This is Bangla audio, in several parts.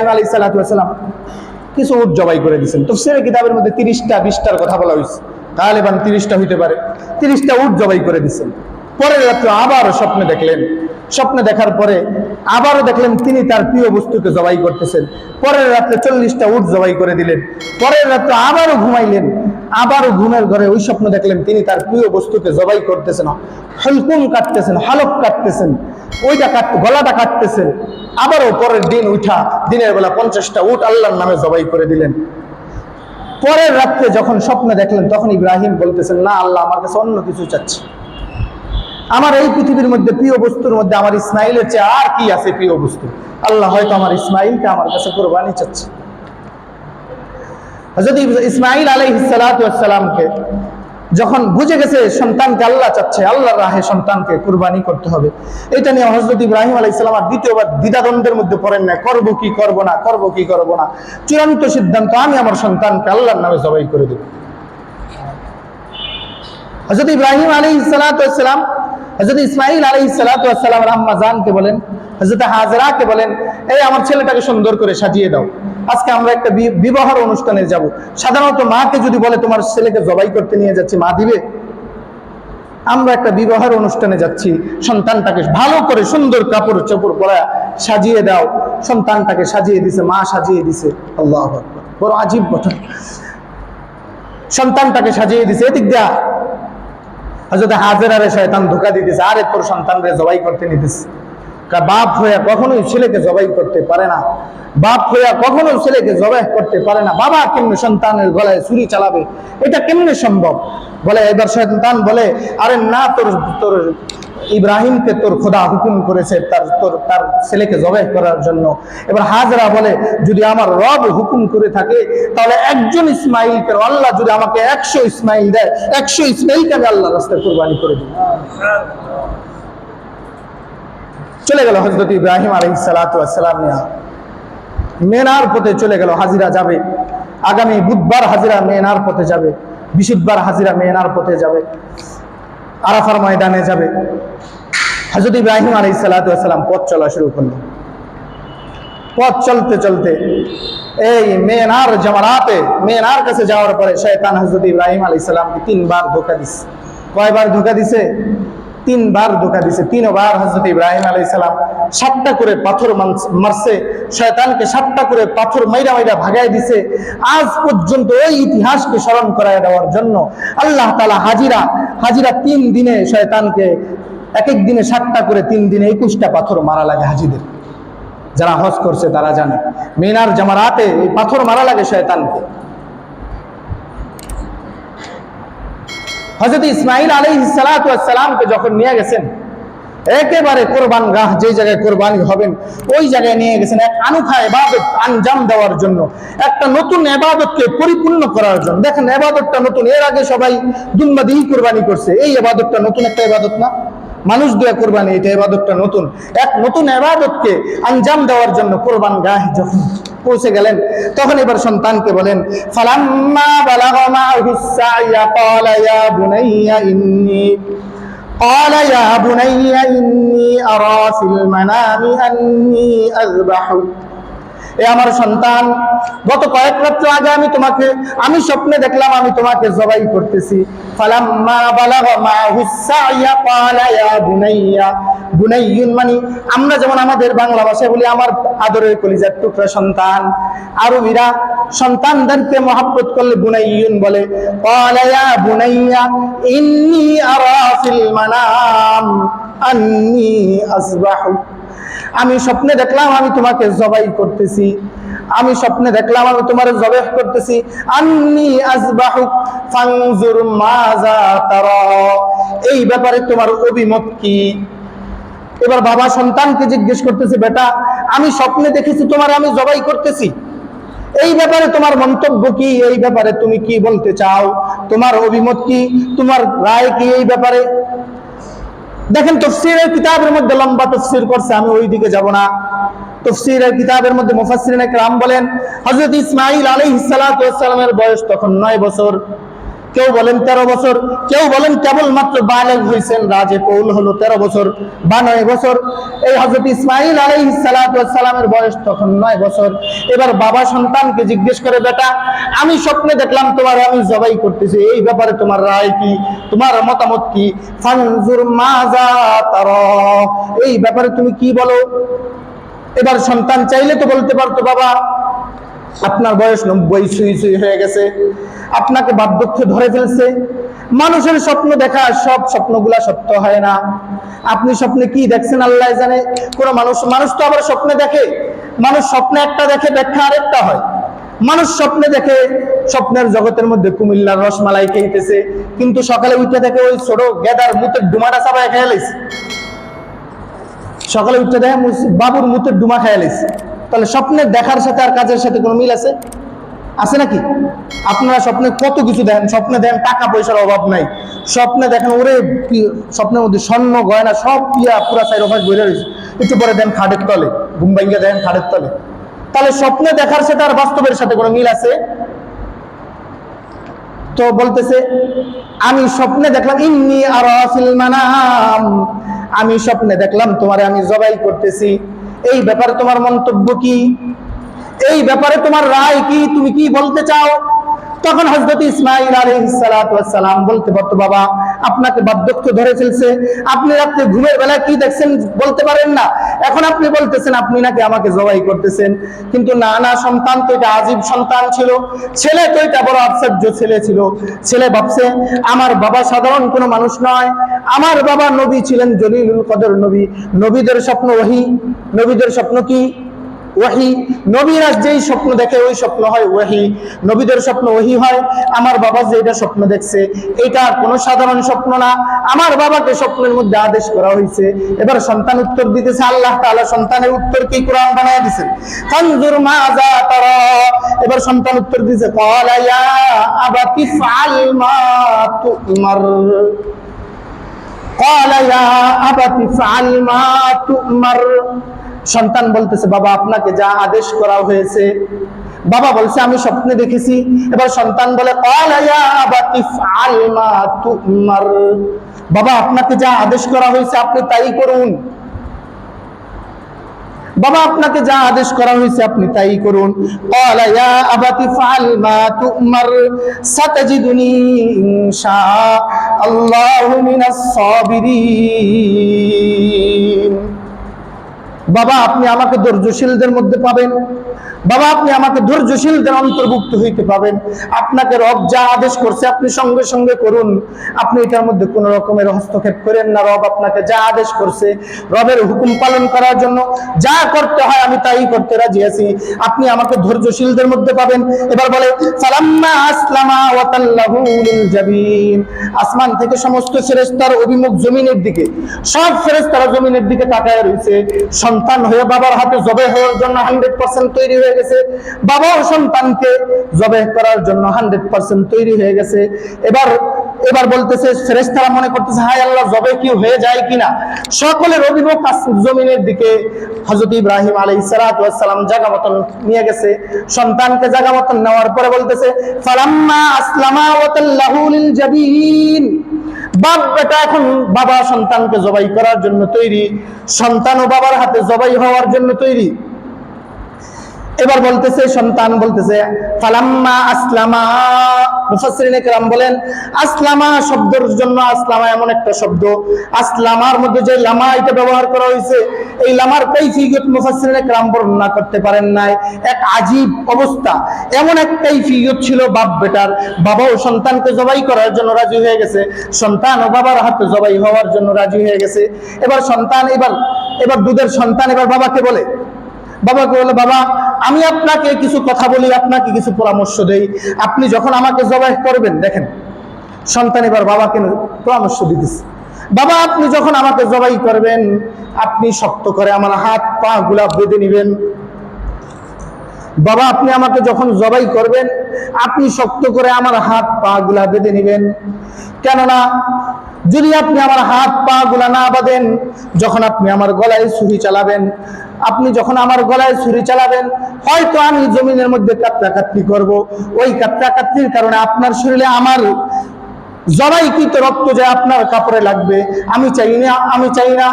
ইব্রাহিম আলী সাল্লাহাম কিছু উট জবাই করে কিতাবের মধ্যে তিরিশটা, বিশটার কথা বলা হয়েছে। তিরিশটা হইতে পারে। তিরিশটা উট জবাই করে পরের রাত্রে আবারও স্বপ্নে দেখলেন। স্বপ্নে দেখার পরে আবারও দেখলেন তিনি তার প্রিয় বস্তুকে জবাই করতেছেন। পরের রাত্রে চল্লিশটা উট জবাই করে দিলেন। পরের রাত্রে আবারও ঘুমাইলেন। আবারও ঘুমের ঘরে ওই স্বপ্ন দেখলেন তিনি তার প্রিয় বস্তুকে জবাই করতেছেন। হলকুম কাটতেছেন, হালক কাটতেছেন। ওইটা কাট গলাটা কাটতেছেন আবারও পরের দিন উঠা, দিনের বেলা পঞ্চাশটা উট আল্লাহর নামে জবাই করে দিলেন। পরের রাত্রে যখন স্বপ্ন দেখলেন, তখন ইব্রাহিম বলতেছেন, না, আল্লাহ আমার কাছে অন্য কিছু চাচ্ছে। আমার এই পৃথিবীর মধ্যে, প্রিয় বস্তুর মধ্যে আমার ইসমাইলের চেয়ে আর কি আছে প্রিয় বস্তু? আল্লাহ হয়তো আমার ইসমাইলকে আমার কাছে কোরবানি চাচ্ছে। হজরত ইসমাইল আলাই সালামকে যখন বুঝে গেছে সন্তানকে আল্লাহ চাচ্ছে, আল্লাহর রাহে সন্তানকে কুরবানি করতে হবে। এটা নিয়ে হজরত ইব্রাহিম আলাই ইসলাম আর দ্বিতীয়বার দ্বিধাদ্বন্দ্বের মধ্যে পড়েন না করব কি করব না, করব কি করব না। চূড়ান্ত সিদ্ধান্ত, আমি আমার সন্তানকে আল্লাহর নামে জবাই করে দেব। হজরত ইব্রাহিম আলী সালাম হজরত ইসমাইল আলী সালাম রাম্মাজানকে বলেন হজরত হাজরাকে বলেন, এই আমার ছেলেটাকে সুন্দর করে সাজিয়ে দাও। আজকে আমরা একটা বিবাহর অনুষ্ঠানে যাব। সাধারণত মাকে যদি বলে, তোমার ছেলেকে জবাই করতে নিয়ে যাচ্ছি, মা দিবে? আমরা একটা বিবাহের অনুষ্ঠানে যাচ্ছি। সন্তানটাকে ভালো করে সুন্দর কাপড় চোপড় পরা সাজিয়ে দাও। সন্তানটাকে সাজিয়ে দিছে, মা সাজিয়ে দিছে। আল্লাহ। বড় আজীব ঘটনা সন্তানটাকে সাজিয়ে দিছে। এদিক দেয়া হজরত হাজেরারে শয়তান ধোকা দিতেছে, আরে তোর সন্তানরে জবাই করতে নিতেছে। বাপ হইয়া কখনোই ছেলেকে জবাই করতে পারে না। বাপ হইয়া কখনো ছেলেকে জবাই করতে পারে না। বাবা কেমনে সন্তানের গলায় ছুরি চালাবে? এটা কেমনে সম্ভব? বলে, এবার সন্তান বলে, আরে না, তোর তোর ইব্রাহিমকে তোর খোদা হুকুম করেছে, তার তোর, তার ছেলেকে জবাই করার জন্য। এবার হাজরা বলে, যদি আমার রব হুকুম করে থাকে, তাহলে একজন ইসমাইলকে আল্লাহ যদি আমাকে একশো ইসমাইল দেয়, একশো ইসমাইলকে আমি আল্লাহ রাস্তায় কোরবানি করে দিই চলে গেল হজরত ইব্রাহিম আলহ সালাম মেনার পথে চলে গেল, হাজিরা যাবে। আগামী বুধবার হাজিরা মেনার পথে যাবে। বিশুদ্ধবার হাজিরা মেনার পথে যাবে। আরাফার ময়দানে যাবে। হজরত ইব্রাহিম আলি সালাম পথ চলা শুরু করল পথ চলতে চলতে এই মেনার জামারাতে, মেনার কাছে যাওয়ার পরে শয়তান হজরত ইব্রাহিম আলী সালামকে তিনবার ধোকা দিছে। কয়বার ধোকা দিছে? তিনবার ধোকা দিছে, তিনবার হজরত ইব্রাহিম আলী সালাম সাতটা করে পাথর মারছে শয়তানকে সাতটা করে পাথর মাইরা মাইরা ভাগাই দিছে। আজ পর্যন্ত ওই ইতিহাসকে স্মরণ করায় দেওয়ার জন্য আল্লাহ তালা হাজিরা হাজিরা তিন দিনে শয়তানকে এক এক দিনে সাতটা করে তিন দিনে একুশটা পাথর মারা লাগে হাজিদের। যারা হজ করছে তারা জানে। মিনার জামারাতে এই পাথর মারা লাগে শয়তানকে। হজরত ইসমাইল আলী সালাতামকে যখন নিয়ে গেছেন, একেবারে কোরবান গাহ, যে জায়গায় কোরবানি হবেন, ওই জায়গায় নিয়ে গেছেন এক আনুখা এবাদত আঞ্জাম দেওয়ার জন্য, একটা নতুন এবাদতকে পরিপূর্ণ করার জন্য। দেখেন এবাদতটা নতুন, এর আগে সবাই দুম্বাদিহি কোরবানি করছে, এই এবাদতটা নতুন একটা এবাদত না? মানুষ দেয়া কোরবানি এটা এবাদতটা নতুন এক নতুন এবাদতকে আঞ্জাম দেওয়ার জন্য কোরবান গাহ যখন পৌঁছে গেলেন তখন এবার সন্তানকে বলেন ফালাম্মা বালাগা মা'হুস সা'য়া ক্বালা ইয়া বুনাইয়া ইন্নী قال يا بني إني أرى في المنام أني أذبحك এ আমার সন্তান। গত কয়েক রাত্র আগে আমি তোমাকে, আমি স্বপ্নে দেখলাম, আমি তোমাকে জবাই করতেছি। মানে আমরা যেমন আমাদের বাংলা ভাষায় বলি, আমার আদরের কলিজার টুকরা সন্তান। আরবিরা সন্তানদেরকে মহব্বত করলে বুনাইয়ুন বলে ইয়া বুনাইয়া, ইন্নী আরা মানাম, আন্নী আসবাহু আমি স্বপ্নে দেখলাম আমি তোমাকে জবাই করতেছি। আমি স্বপ্নে দেখলাম আমি তোমার জবাই করতেছি। আন্নি আজবাহুক ফানজুর মাজা তারা। এই ব্যাপারে তোমার অভিমত কি? এবার বাবা সন্তানকে জিজ্ঞেস করতেছে, বেটা, আমি স্বপ্নে দেখেছি তোমার আমি জবাই করতেছি। এই ব্যাপারে তোমার মন্তব্য কি? এই ব্যাপারে তুমি কি বলতে চাও? তোমার অভিমত কি? তোমার রায় কি এই ব্যাপারে? দেখেন তফসিরের কিতাবের মধ্যে লম্বা তফসির করছে, আমি ওই দিকে যাব না। তফসিরের কিতাবের মধ্যে মুফাসিরিন একরাম বলেন হজরত ইসমাইল আলী সালামের বয়স তখন নয় বছর। কেউ বলেন তেরো বছর, কেউ বলেন কেবলমাত্র বালেগ হয়েছেন রাজে কৌল হলো তেরো বছর, বা নয় বছর। এই হজরত ইসমাইল আলাই সালামের বয়স তখন নয় বছর। এবার বাবা সন্তানকে জিজ্ঞেস করে, বেটা, আমি স্বপ্নে দেখলাম তোমার, আমি জবাই করতেছি, এই ব্যাপারে তোমার রায় কি? তোমার মতামত কি? এই ব্যাপারে তুমি কি বলো? এবার সন্তান চাইলে তো বলতে পারতো বাবা। আপনার বয়স নব্বই সুই সুই হয়ে গেছে। আপনাকে বার্ধক্য ধরে ফেলছে। মানুষের স্বপ্ন দেখা সব স্বপ্নগুলা সত্য হয় না। আপনি স্বপ্নে কি দেখছেন, আল্লাহ জানে। কোন মানুষ মানুষ তো আবার স্বপ্নে দেখে। মানুষ স্বপ্নে একটা দেখে, ব্যাখ্যা আরেকটা হয়। মানুষ স্বপ্নে দেখে, স্বপ্নের জগতের মধ্যে কুমিল্লার রসমালাই খেইতেছে। কিন্তু সকালে উঠে দেখে ওই ছোট গেদার মুতের ডুমাটা চাপায় খেয়ে লাইছে সকালে উঠতে দেয় বাবুর মুতের ডুমা খেয়ে লাইছে তাহলে স্বপ্নের দেখার সাথে আর কাজের সাথে কোনো মিল আছে? আছে নাকি? আপনারা স্বপ্নে কত কিছু দেখেন? স্বপ্নে দেখেন টাকা পয়সার অভাব নাই। স্বপ্নে দেখেন ওরে স্বপ্নের মধ্যে স্বর্ণ, গয়না সব পিয়া, পুরা সাইড অফাস বেড়ে রয়েছে। একটু পরে দেন খাটের তলে, ঘুম ভাঙ্গে দেখেন খাটের তলে। তাহলে স্বপ্নে দেখার সাথে আর বাস্তবের সাথে কোনো মিল আছে? তো বলতেছে, আমি স্বপ্নে দেখলাম, ইন্নি আর আমি স্বপ্নে দেখলাম, তোমারে আমি জবাই করতেছি। এই ব্যাপারে তোমার মন্তব্য কি? এই ব্যাপারে তোমার রায় কি? তুমি কি বলতে চাও? তখন হজরত ইসমাইল আলহিসাম বলতে পারতো, বাবা আপনাকে বার্ধক্য ধরে ফেলছে। আপনি রাত্রে ঘুমের বেলায় কি দেখছেন বলতে পারেন না। এখন আপনি বলতেছেন, আপনি নাকি আমাকে জবাই করতেছেন। কিন্তু না না, সন্তান তো এটা আজীব সন্তান ছিল। ছেলে তো এটা বড় আশ্চর্য ছেলে ছিল। ছেলে ভাবছে, আমার বাবা সাধারণ কোনো মানুষ নয়। আমার বাবা নবী ছিলেন জলিলুল কদর নবী। নবীদের স্বপ্ন ওহি। নবীদের স্বপ্ন কি? ওয়াহি। নবীরা যেই স্বপ্ন দেখে ওই স্বপ্ন হয় ওয়াহি। নবীদের স্বপ্ন ওহি হয়। আমার বাবা যে এটা স্বপ্ন দেখছে, এটা কোনো সাধারণ স্বপ্ন না। আমার বাবাকে স্বপ্নের মধ্যে আদেশ করা হয়েছে। এবার সন্তান উত্তর দিতেছে, আল্লাহ তাআলা সন্তানের উত্তর কি কোরআন বানায় দিয়েছেন ফানজুর মাযা তারা। এবার সন্তান উত্তর দিয়েছে ক্বালা ইয়া আবাতি ফাআল মা তুমার। ইয়া আবাতি ফাআল মা তুমার। সন্তান বলতেছে, বাবা, আপনাকে যা আদেশ করা হয়েছে। বাবা বলছে, আমি স্বপ্নে দেখেছি। এবার সন্তান বলে, "ক্বালা ইয়া আবাতি ফাআল মা তুমার। বাবা, আপনাকে যা আদেশ করা হয়েছে, আপনি তাই করুন। বাবা, আপনাকে যা আদেশ করা হয়েছে, আপনি তাই করুন। ক্বালা বাবা আপনি আমাকে ধৈর্যশীলদের মধ্যে পাবেন। বাবা, আপনি আমাকে ধৈর্যশীলদের অন্তর্ভুক্ত হইতে পাবেন আপনাকে রব যা আদেশ করছে, আপনি সঙ্গে সঙ্গে করুন। আপনি এটার মধ্যে কোনো রকমের হস্তক্ষেপ করেন না, রব আপনাকে যা আদেশ করছে, রবের হুকুম পালন করার জন্য যা করতে হয় আমি তাই করতে রাজি আছি। আপনি আমাকে ধৈর্যশীলদের মধ্যে পাবেন। এবার বলে সালাম্মা আসলামা জাবিন। আসমান থেকে সমস্ত ফেরেশতার অভিমুখ জমিনের দিকে, সব ফেরেশতারা জমিনের দিকে তাকায় রয়েছে সন্তান হয়ে বাবার হাতে জবে হওয়ার জন্য হান্ড্রেড পার্সেন্ট তৈরি হয়ে গেছে। বাবাও সন্তানকে জবে করার জন্য হান্ড্রেড পার্সেন্ট তৈরি হয়ে গেছে। এবার এবার বলতেছে মনে করতেছে, হায় আল্লাহ, জবে কি হয়ে যায় কিনা? সকলের জমিনের দিকে হযরত ইব্রাহিম সালাম জায়গা মতন নিয়ে গেছে। সন্তানকে জায়গা মতন নেওয়ার পরে বলতেছে, ফালাম্মা আসলামা জাবিন। বাপ বেটা এখন বাবা সন্তানকে জবাই করার জন্য তৈরি। সন্তান ও বাবার হাতে জবাই হওয়ার জন্য তৈরি। এবার বলতেছে, সন্তান বলতেছে, ফালাম্মা আসলামা। মুফাসসিরিনে কেরাম বলেন, আসলামা শব্দের জন্য আসলামা এমন একটা শব্দ। আসলামার মধ্যে যে লামা এটা ব্যবহার করা হয়েছে, এই লামার কাইফিয়ত মুফাসসিরিনে কেরাম বর্ণনা করতে পারেন নাই। এক আজীব অবস্থা। এমন এক কাইফিয়ত ছিল বাপ বেটার। বাবা ও সন্তানকে জবাই করার জন্য রাজি হয়ে গেছে। সন্তান ও বাবার হাতে জবাই হওয়ার জন্য রাজি হয়ে গেছে। এবার সন্তান, এবার এবার দুধের সন্তান এবার বাবাকে বলে বাবাকে বলে বাবা, আমি আপনাকে কিছু কথা বলি, আপনাকে কিছু পরামর্শ দেই। আপনি যখন আমাকে জবাই করবেন, দেখেন, সন্তান এবার বাবাকে পরামর্শ দিতেছে। বাবা, আপনি যখন আমাকে জবাই করবেন, আপনি শক্ত করে আমার হাত, পা গুলা বেঁধে নিবেন। বাবা, আপনি আমাকে যখন জবাই করবেন, আপনি শক্ত করে আমার হাত, পা গুলা বেঁধে নিবেন। কেননা যদি আপনি আমার হাত পা গুলা না বাঁধেন, যখন আপনি আমার গলায় ছুরি চালাবেন, আপনি যখন আমার গলায় ছুরি চালাবেন, হয়তো আমি জমিনের মধ্যে কাতরি করব। ওই কাতরির কারণে আপনার শরীরে আমার জবাইকৃত রক্ত যে আপনার কাপড়ে লাগবে, আমি চাই না, আমি চাই না।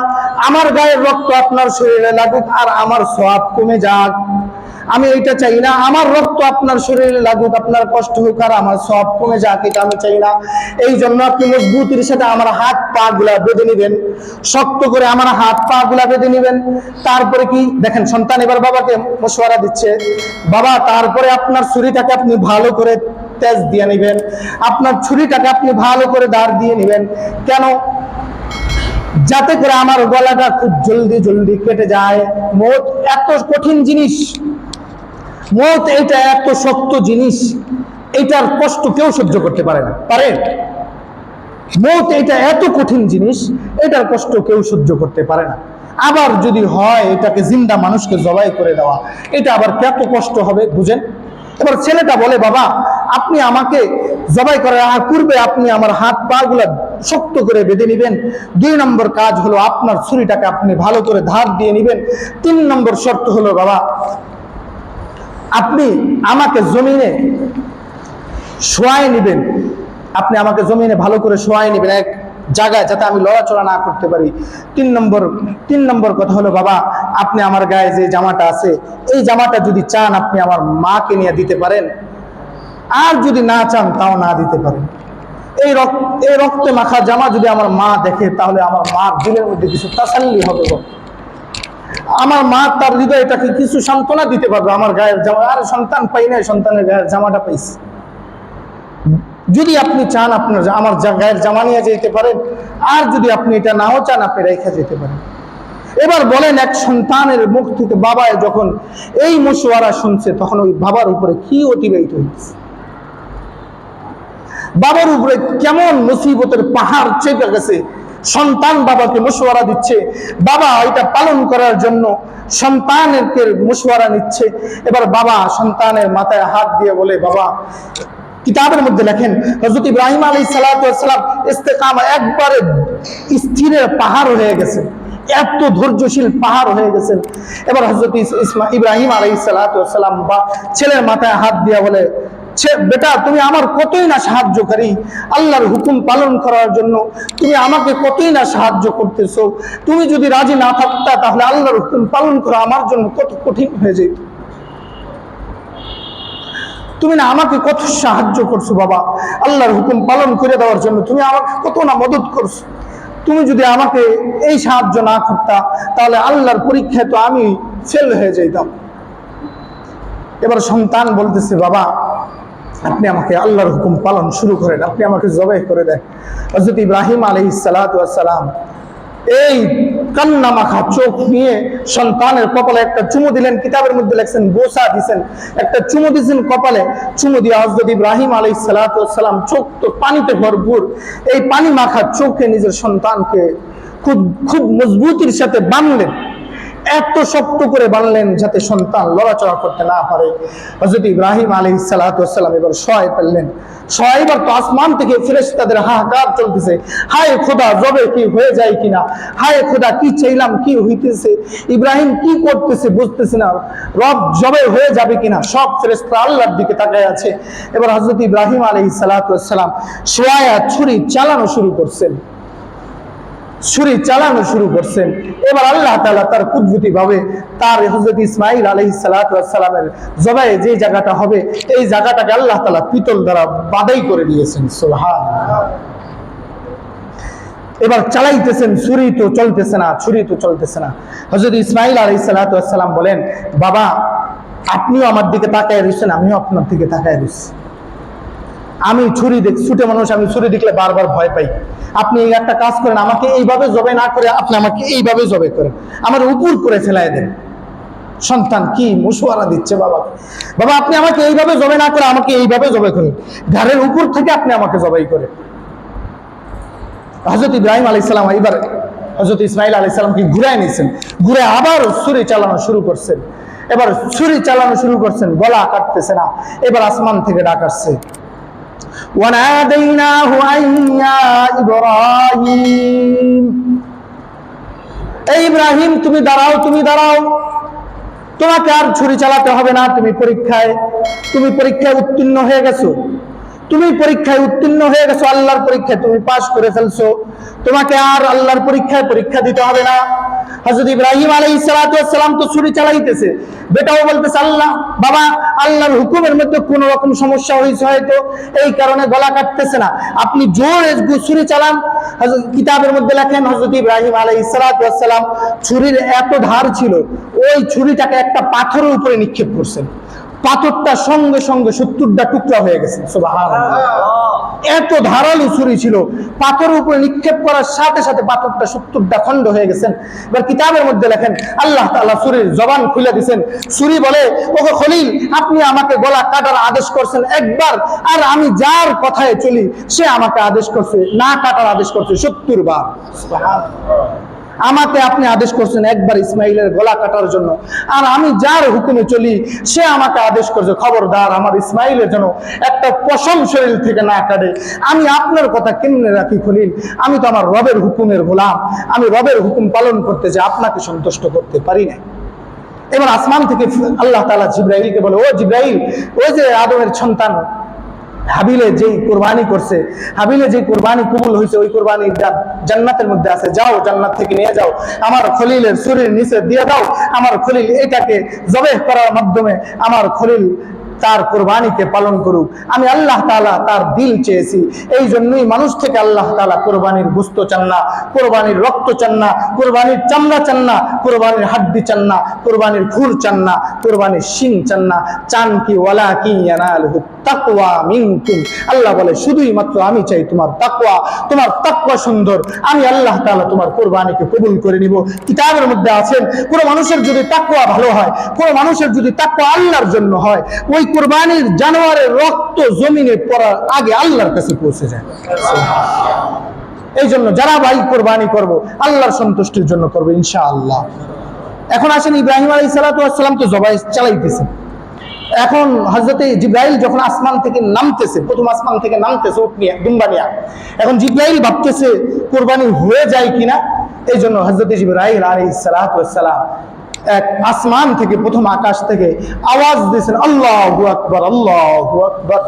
আমার গায়ের রক্ত আপনার শরীরে লাগুক আর আমার সব কমে যাক। আমি এটা চাই না। আমার রক্ত আপনার শরীরে লাগুক, আপনার কষ্ট হোক আর আমার সব কমে যাক, এটা আমি চাই না। এই জন্য আপনি মজবুতির সাথে আমার হাত পা গুলা বেঁধে নিবেন। শক্ত করে আমার হাত পা গুলা বেঁধে নিবেন। তারপরে কি? দেখেন, সন্তান এবার বাবাকে মশওয়ারা দিচ্ছে। বাবা, তারপরে আপনার ছুরিটাকে আপনি ভালো করে তেজ দিয়ে নেবেন। আপনার ছুরিটাকে আপনি ভালো করে দাঁড় দিয়ে নেবেন। কেন? যাতে করে আমার গলাটা খুব জলদি জলদি কেটে যায়। মত এত কঠিন জিনিস। মত এটা এত শক্ত জিনিস, এটার কষ্ট কেউ সহ্য করতে পারে না। পারে? মত এটা এত কঠিন জিনিস, এটার কষ্ট কেউ সহ্য করতে পারে না। আবার যদি হয়, এটাকে জিন্দা মানুষকে জবাই করে দেওয়া, এটা আবার কত কষ্ট হবে, বুঝেন? এবার ছেলেটা বলে, বাবা, আপনি আমাকে জবাই করার আর পূর্বে আপনি আমার হাত পা গুলা শক্ত করে বেঁধে নিবেন। দুই নম্বর কাজ হলো, আপনার ছুরিটাকে আপনি ভালো করে ধার দিয়ে নিবেন। তিন নম্বর শর্ত হলো, বাবা আপনি আমাকে জমিনে শোয়াই নেবেন। আপনি আমাকে জমিনে ভালো করে শোয়াই নেবেন এক জায়গায় যাতে আমি লড়াচড়া না করতে পারি। তিন নম্বর তিন নম্বর কথা হলো, বাবা, আপনি আমার গায়ে যে জামাটা আছে, এই জামাটা যদি চান আপনি আমার মাকে নিয়ে দিতে পারেন। আর যদি না চান তাও না দিতে পারেন। এই রক্ত, এই রক্তে মাখা জামা যদি আমার মা দেখে, তাহলে আমার মার দিলের মধ্যে কিছু তাসাল্লি হবে। আমার মা তার হৃদয়টাকে কিছু সান্ত্বনা দিতে পারবে আমার গায়ের জামা। আর সন্তান পাই নাই, সন্তানের গায়ের জামাটা পাইছি। যদি আপনি চান আপনার আমার গায়ের জামা নিয়ে যেতে পারেন, আর যদি আপনি এটা নাও চান, আপনি রেখে যেতে পারেন। এবার বলেন, এক সন্তানের মুখ থেকে বাবায় যখন এই মশওয়ারা শুনছে, তখন ওই বাবার উপরে কি অতিবাহিত হয়েছে বাবার উপরে কেমন মুসিবতের পাহাড় চেপে গেছে সন্তান বাবাকে মশওয়ারা দিচ্ছে। বাবা এটা পালন করার জন্য সন্তানের মশওয়ারা নিচ্ছে। এবার বাবা সন্তানের মাথায় হাত দিয়ে বলে, বাবা, কিতাবের মধ্যে লেখেন হজরত ইব্রাহিম আলী সালাম ইস্তেকামা একবারে স্থিরের পাহাড় হয়ে গেছে। এত ধৈর্যশীল পাহাড় হয়ে গেছেন এবার হজরত ইসমা, ইব্রাহিম আলাই সালাম বা ছেলের মাথায় হাত দিয়া বলে "ছে- বেটা, তুমি আমার কতই না সাহায্যকারী? আল্লাহর হুকুম পালন করার জন্য তুমি আমাকে কতই না সাহায্য করতেছো? তুমি যদি রাজি না থাকতা, তাহলে আল্লাহর হুকুম পালন করা আমার জন্য কত কঠিন হয়ে যেত। তুমি না আমাকে কত সাহায্য করছ বাবা? আল্লাহর হুকুম পালন করে দেওয়ার জন্য তুমি আমাকে কত না মদত করছ? তুমি যদি আমাকে এই সাহায্য না করতা, তাহলে আল্লাহর পরীক্ষায় তো আমি ফেল হয়ে যাইতাম। এবার সন্তান বলতেছে, বাবা আপনি আমাকে আল্লাহর হুকুম পালন শুরু করেন, আপনি আমাকে জবাই করে দেন। হজরত ইব্রাহিম আলহ সালাম এই কান্না মাখা চোখ নিয়ে সন্তানের কপালে একটা চুমু দিলেন, কিতাবের মধ্যে লেখছেন, গোসা দিছেন। একটা চুমু দিছেন কপালে, চুমু দিয়ে হজরত ইব্রাহিম আলাই সালাম চোখ তো পানিতে ভরপুর। এই পানি মাখা চোখে নিজের সন্তানকে খুব খুব মজবুতির সাথে বাঁধলেন এত শক্ত করে বানলেন যাতে সন্তান লড়াচড়া করতে না পারে। হজরত ইব্রাহিম আলী সালাতাম এবার সহায় পেলেন। সহায় এবার তো আসমান থেকে ফিরেস তাদের হাহাকার চলতেছে। হায় খোদা, জবে কি হয়ে যায় কিনা? হায় খোদা, কি চাইলাম, কি হইতেছে? ইব্রাহিম কি করতেছে বুঝতেছে না। রব জবে হয়ে যাবে কিনা? সব ফেরেস্তা আল্লাহর দিকে তাকায় আছে। এবার হজরত ইব্রাহিম আলী সালাতাম সোয়া ছুরি চালানো শুরু করছেন। ছুরি চালানো শুরু করছেন। এবার আল্লাহ তালা তার কুদরতি ভাবে তার হজরত ইসমাইল আলহি সালামের জবাই যে জায়গাটা হবে, এই জায়গাটাকে আল্লাহ তালা পিতল দ্বারা বাদাই করে দিয়েছেন। সুবহান এবার চালাইতেছেন, ছুরি তো চলতেছে না, ছুরি তো চলতেছে না। হজরত ইসমাইল আলহি সালাম বলেন, বাবা, আপনিও আমার দিকে তাকায় রয়েছেন আমিও আপনার দিকে তাকায় রয়েছি আমি ছুরি দেখ, ছুটে মানুষ, আমি ছুরি দেখলে বারবার ভয় পাই। আপনি এই একটা কাজ করেন, আমাকে এইভাবে জবে না করে, আপনি আমাকে এইভাবে জবে করেন। আমার উপর করে ফেলায় দেন। সন্তান কি মুশওয়ারা দিচ্ছে বাবা? বাবা, আপনি আমাকে এইভাবে জবে না করে, আমাকে এইভাবে জবে করেন। ঘরের উপর থেকে আপনি আমাকে জবাই করে হজরত ইব্রাহিম আলী সালাম এবার হজরত ইসমাইল আলী সালামকে ঘুরাই নিয়েছেন ঘুরে আবার ছুরি চালানো শুরু করছেন। এবার ছুরি চালানো শুরু করছেন, গলা কাটতেছে না। এবার আসমান থেকে ডাক আসছে। وناديناه أن يا إبراهيم এই ইব্রাহিম তুমি দাঁড়াও তুমি দাঁড়াও তোমাকে আর ছুরি চালাতে হবে না তুমি পরীক্ষায় তুমি পরীক্ষায় উত্তীর্ণ হয়ে গেছো তুমি পরীক্ষায় উত্তীর্ণ হয়ে গেছো, আল্লাহর পরীক্ষায় তুমি পাশ করে ফেলছো। তোমাকে আর আল্লাহর পরীক্ষায় পরীক্ষা দিতে হবে না। হযরত ইব্রাহিম ওয়াস সালাম তো ছুরি চালাইতেছে। বেটাও বলতেছে, আল্লাহ, বাবা, আল্লাহর হুকুমের মধ্যে কোনো রকম সমস্যা হয়েছে হয়তো। এই কারণে গলা কাটতেছে না। আপনি জোরে ছুরি চালান। কিতাবের মধ্যে লেখেন, হযরত ইব্রাহিম আলাইহিস সালাতু ওয়াস সালাম ছুরির এত ধার ছিল, ওই ছুরিটাকে একটা পাথরের উপরে নিক্ষেপ করছেন। পাথরটা সঙ্গে সঙ্গে সত্তরটা টুকরা হয়ে গেছে এত ধারালো ছুরি ছিল, পাথরের উপরে নিক্ষেপ করার সাথে সাথে পাথরটা সত্তরটা খণ্ড হয়ে গেছেন। এবার কিতাবের মধ্যে লেখেন, আল্লাহ তাআলা ছুরির জবান খুলে দিছেন। ছুরি বলে, ওগো খলিল, আপনি আমাকে গলা কাটার আদেশ করছেন একবার, আর আমি যার কথায় চলি, সে আমাকে আদেশ করছে, না কাটার আদেশ করছে সত্তর বার আমাকে আপনি আদেশ করছেন একবার ইসমাইলের গলা কাটার জন্য। আর আমি যার হুকুমে চলি, সে আমাকে আদেশ করছে, খবরদার, আমার ইসমাইলের জন্য একটা পশম শরীর থেকে না কাটে। আমি আপনার কথা কেমনে রাখি খলিল? আমি তো আমার রবের হুকুমের গোলাম। আমি রবের হুকুম পালন করতে যে আপনাকে সন্তুষ্ট করতে পারি না এবার আসমান থেকে আল্লাহ তালা জিব্রাইলকে বলে, ও জিব্রাইল ওই যে আদমের সন্তান হাবিলে যেই কোরবানি করছে, হাবিলে যে কোরবানি কবুল হয়েছে, ওই কোরবানি জান্নাতের মধ্যে আছে, যাও জান্নাত থেকে নিয়ে যাও। আমার খলিলের শরীর নিচে দিয়ে দাও। আমার খলিল এটাকে জবেহ করার মাধ্যমে আমার খলিল তার কোরবানিকে পালন করুক। আমি আল্লাহ তাআলা তার দিল চেয়েছি। এই জন্যই মানুষ থেকে আল্লাহ তাআলা কোরবানির গুস্ত চান না, কোরবানির রক্ত চান না, কোরবানির চামড়া চান না, কোরবানির হাড্ডি চান না, কোরবানির খুর চান না, কোরবানির শিং চান না। চান কি, ওয়ালা কি আল্লাহ বলে, শুধুই মাত্র আমি চাই তোমার তাকওয়া। তোমার তাকওয়া সুন্দর। আমি আল্লাহ তাআলা তোমার কোরবানিকে কবুল করে নিব। কিতাবের মধ্যে আছেন, কোনো মানুষের যদি তাকুয়া ভালো হয়, কোন মানুষের যদি তাকওয়া আল্লাহর জন্য হয়, ওই কোরবানির জানোয়ারের রক্ত জমিনে পড়ার আগে আল্লাহর কাছে পৌঁছে যায়। এই জন্য যারা ভাই কোরবানি করব, আল্লাহর সন্তুষ্টির জন্য করব, ইনশাআল্লাহ। এখন আসেন ইব্রাহিম আলী সালাতাম তো জবাই চালাইতেছেন এখন হজরতে জিব্রাইল যখন আসমান থেকে নামতেছে, প্রথম আসমান থেকে নামতেছে উঠ নিয়ে এখন জিব্রাইল ভাবতেছে কোরবানি হয়ে যায় কিনা এই জন্য হজরতে জিব্রাইল আলী সালাতাম এক আসমান থেকে, প্রথম আকাশ থেকে আওয়াজ দিয়েছেন, আল্লাহ আকবর আল্লাহ আকবর।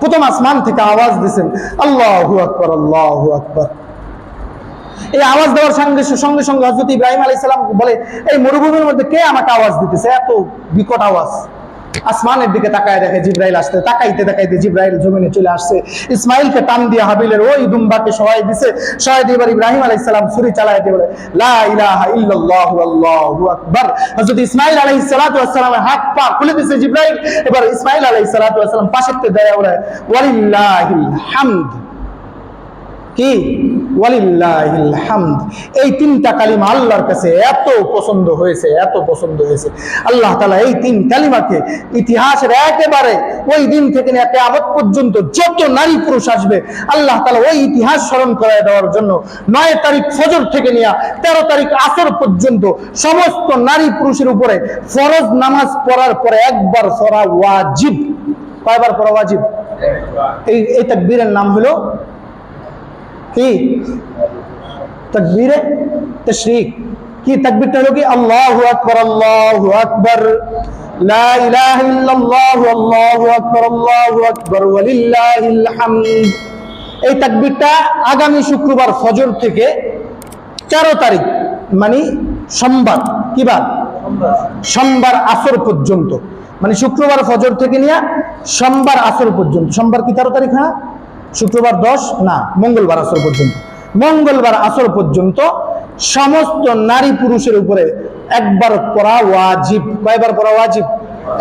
প্রথম আসমান থেকে আওয়াজ দিয়েছেন, আল্লাহ আকবর আল্লাহ আকবর। এই আওয়াজ দেওয়ার সঙ্গে সঙ্গে সঙ্গে হজরত ইব্রাহিম আলী সালাম বলে, এই মরুভূমির মধ্যে কে আমাকে আওয়াজ দিতেছে? এত বিকট আওয়াজ। আসমানের দিকে তাকায় দেখে জিব্রাইল আসতে তাকাইতে তাকাইতে জিব্রাইল জমিনে চলে আসছে। ইসমাইলকে টান দিয়ে হাবিলের ওই দুম্বাকে সহায় দিছে। সহায় দিয়ে ইব্রাহিম আলাইহিস সালাম ছুরি দিয়ে বলে, লা ইলাহা ইল্লাল্লাহু আল্লাহু আকবার। ইসমাইল আলাইহিস সালাতু ওয়াস সালামের হাত পা খুলে দিছে জিব্রাইল। এবার ইসমাইল আলাইহিস সালাতু ওয়াস সালাম পাশেতে বলে, ওয়ালিল্লাহিল হামদ। কি? হামদ। এই তিনটা কালিমা আল্লাহর কাছে এত পছন্দ হয়েছে, এত পছন্দ হয়েছে। আল্লাহ তাআলা এই তিন কালিমাকে ইতিহাসের একেবারে ওই দিন থেকে নিয়ে কিয়ামত পর্যন্ত যত নারী পুরুষ আসবে, আল্লাহ তাআলা ওই ইতিহাস স্মরণ করায় দেওয়ার জন্য নয় তারিখ ফজর থেকে নিয়ে তেরো তারিখ আসর পর্যন্ত সমস্ত নারী পুরুষের উপরে ফরজ নামাজ পড়ার পরে একবার পড়া ওয়াজিব। কয়বার পড়া ওয়াজিব? এই এই তাকবীরের নাম হলো কি তকবীরে তশরিক কি তকবীরটা হলো কি আল্লাহু আকবার আল্লাহু আকবার লা ইলাহা ইল্লাল্লাহ আল্লাহু আকবার আল্লাহু আকবার ওয়ালিল্লাহিল হামদ এই তাকবীরটা আগামী শুক্রবার ফজর থেকে তেরো তারিখ মানে সোমবার, কি বার? সোমবার আসর পর্যন্ত। মানে শুক্রবার ফজর থেকে নিয়ে সোমবার আসর পর্যন্ত। সোমবার কি তেরো তারিখ হ্যাঁ? শুক্রবার দশ, না, মঙ্গলবার আসর পর্যন্ত। মঙ্গলবার আসর পর্যন্ত সমস্ত নারী পুরুষের উপরে একবার পড়া ওয়াজিব। কয়বার পড়া ওয়াজিব?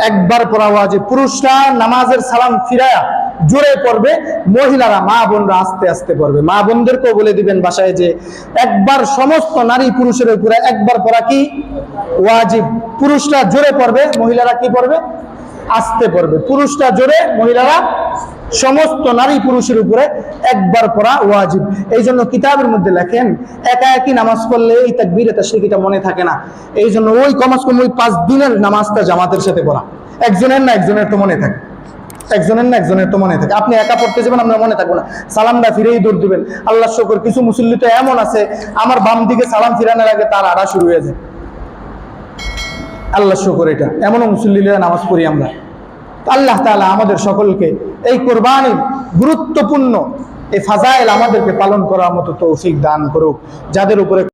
একবার পড়া ওয়াজিব। পুরুষরা নামাজের সালাম ফিরায়া জোরে পড়বে, মহিলারা, মা বোনরা আস্তে আস্তে পড়বে। মা বোনদেরকেও বলে দিবেন বাসায় যে, একবার সমস্ত নারী পুরুষের উপরে একবার পড়া কি? ওয়াজিব। পুরুষরা জোরে পড়বে, মহিলারা কি পড়বে? আস্তে পড়বে। পুরুষরা জোরে, মহিলারা সমস্ত নারী পুরুষের উপরে একবার পড়া ওয়াজিব। এই জন্য কিতাবের মধ্যে লেখেন, একা একই নামাজ পড়লে এই তাকবীরে সেটা মনে থাকে না। এই জন্য ওই কমাস কম ওই পাঁচ দিনের নামাজটা জামাতের সাথে পড়া। একজনের না একজনের তো মনে থাকে। একজনের না একজনের তো মনে থাকে। আপনি একা পড়তে যাবেন, আপনার মনে থাকব না। সালামটা ফিরেই দূর দিবেন। আল্লাহ শকর, কিছু মুসল্লি তো এমন আছে, আমার বাম দিকে সালাম ফিরানোর আগে তার আড়া শুরু হয়ে যায়। আল্লাহ শকর এটা। এমনও মুসল্লি নামাজ পড়ি আমরা। আল্লাহ তালা আমাদের সকলকে এই কোরবানির গুরুত্বপূর্ণ এই ফাজাইল আমাদেরকে পালন করার মতো তৌফিক দান করুক, যাদের উপরে